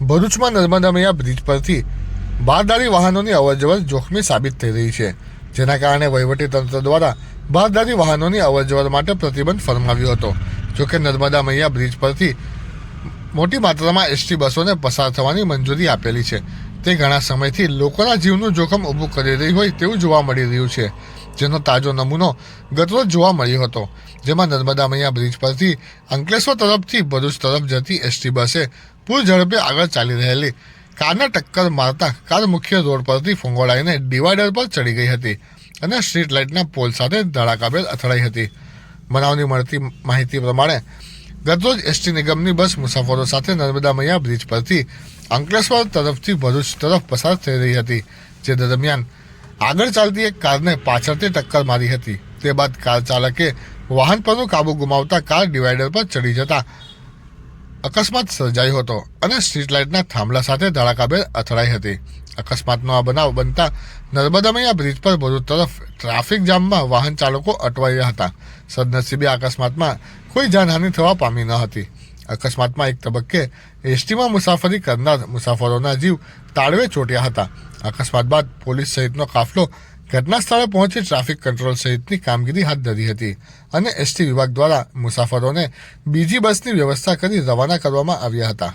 ભરૂચમાં નર્મદા મૈયા બ્રિજ પરથી બારદારી વાહનોની અવરજવર જોખમી સાબિત થઈ રહી છે, જેના કારણે વહીવટીતંત્ર દ્વારા બારદારી વાહનોની અવરજવર માટે પ્રતિબંધ ફરમાવ્યો હતો. જોકે નર્મદા મૈયા બ્રિજ પરથી મોટી માત્રામાં એસટી બસોને પસાર થવાની મંજૂરી આપેલી છે. તે ઘણા સમયથી લોકોના જીવનું જોખમ ઊભું કરી રહી હોય તેવું જોવા મળી રહ્યું છે, જેનો તાજો નમૂનો ગતરોજ જોવા મળ્યો હતો, જેમાં નર્મદા મૈયા બ્રિજ પરથી અંકલેશ્વર તરફથી ભરૂચ તરફ જતી એસટી બસે પૂર ઝડપે આગળ ચાલી રહેલી કારને ટક્કર મારતા કાર મુખ્ય રોડ પરથી ફંગોળાઈને ડિવાઈડર પર ચડી ગઈ હતી અને સ્ટ્રીટ લાઇટના પોલ સાથે ધડાકાભેર અથડાઈ હતી. બનાવની મળતી માહિતી પ્રમાણે ગતરોજ એસટી નિગમની બસ મુસાફરો સાથે નર્મદા મૈયા બ્રિજ પરથી અંકલેશ્વર તરફથી ભરૂચ તરફ પસાર થઈ રહી હતી, જે દરમિયાન આગળ ચાલતી એક કારને પાછળથી ટક્કર મારી હતી. તે બાદ કાર ચાલકે વાહન પરનું કાબુ ગુમાવતા કાર ડિવાઈડર પર ચડી જતા અકસ્માત સર્જાયો હતો અને સ્ટ્રીટ લાઇટના થાંભલા સાથે ધડાકાભેર અથડાઈ હતી. અકસ્માતનો આ બનાવ બનતા નર્મદામૈયા બ્રિજ પર ભરૂચ તરફ ટ્રાફિક જામમાં વાહન ચાલકો અટવાયા હતા. સદનસીબે અકસ્માતમાં કોઈ જાનહાનિ થવા પામી ન હતી. અકસ્માતમાં એક તબક્કે એસટીમાં મુસાફરી કરનાર મુસાફરોના જીવ તાળવે ચોટ્યા હતા. અકસ્માત બાદ પોલીસ સહિતનો કાફલો ઘટના સ્થળે પહોંચી ટ્રાફિક કંટ્રોલ સહિતની કામગીરી હાથ ધરી હતી અને એસટી વિભાગ દ્વારા મુસાફરોને બીજી બસની વ્યવસ્થા કરી રવાના કરવામાં આવ્યા હતા.